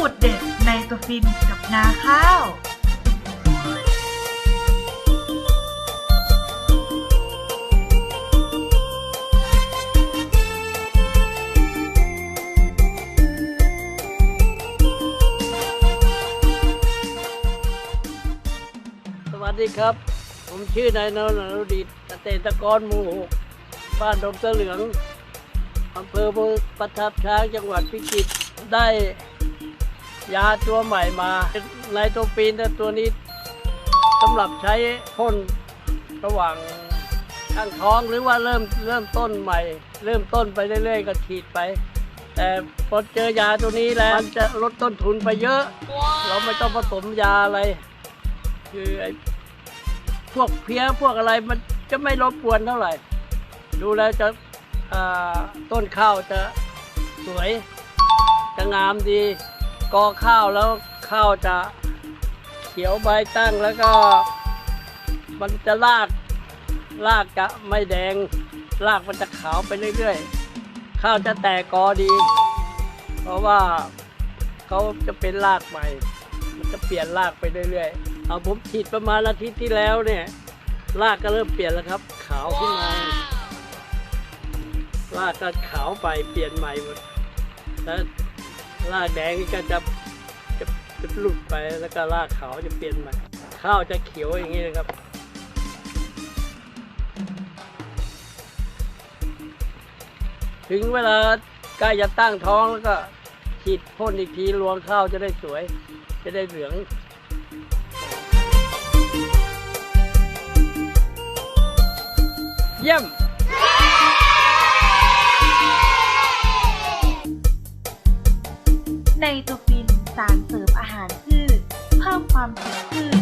บุดเด็กในตัวฟินกับนาข้าว สวัสดีครับ ผมชื่อนายนรนรุดิตเกษตรกรหมู่หกบ้านดงเสลืองอำเภอประทับช้างจังหวัดพิจิตรได้ ยาตัวใหม่มาไนโตรปีนแต่ตัวนี้สำหรับใช้พ่นระหว่างข้างท้องหรือว่าเริ่มเริ่มต้นใหม่ เริ่มต้นไปเรื่อยๆ ก็ฉีดไป แต่พอเจอยาตัวนี้แล้วมันจะลดต้นทุนไปเยอะ เราไม่ต้องผสมยาอะไร คือไอ้พวกเพี้ยพวกอะไรมันจะไม่รบกวนเท่าไหร่ ดูแล้วจะต้นข้าวจะสวย จะงามดี กอข้าวแล้วข้าวจะเขียวใบตั้งแล้วก็ มันจะรากรากจะไม่แดงรากมันจะขาวไปเรื่อยๆ ข้าวจะแตกกอดี เพราะว่าเขาจะเป็นรากใหม่ มันจะเปลี่ยนรากไปเรื่อยๆ เอาผมฉีดประมาณอาทิตย์ที่แล้วเนี่ยรากก็เริ่มเปลี่ยนแล้วครับ ขาวขึ้นมารากก็ขาวไปเปลี่ยนใหม่หมดแล้ว รากแดงนี่ก็จะจะจะหลุดไปแล้วก็รากขาวจะเปลี่ยนใหม่ข้าวจะเขียวอย่างนี้นะครับ ถึงเวลาใกล้จะตั้งท้องแล้วก็ฉีดพ่นอีกทีรวงข้าวจะได้สวย จะได้เหลืองเยี่ยม ในโตรฟินสารเสริมอาหารพืช เพิ่มความสดชื่น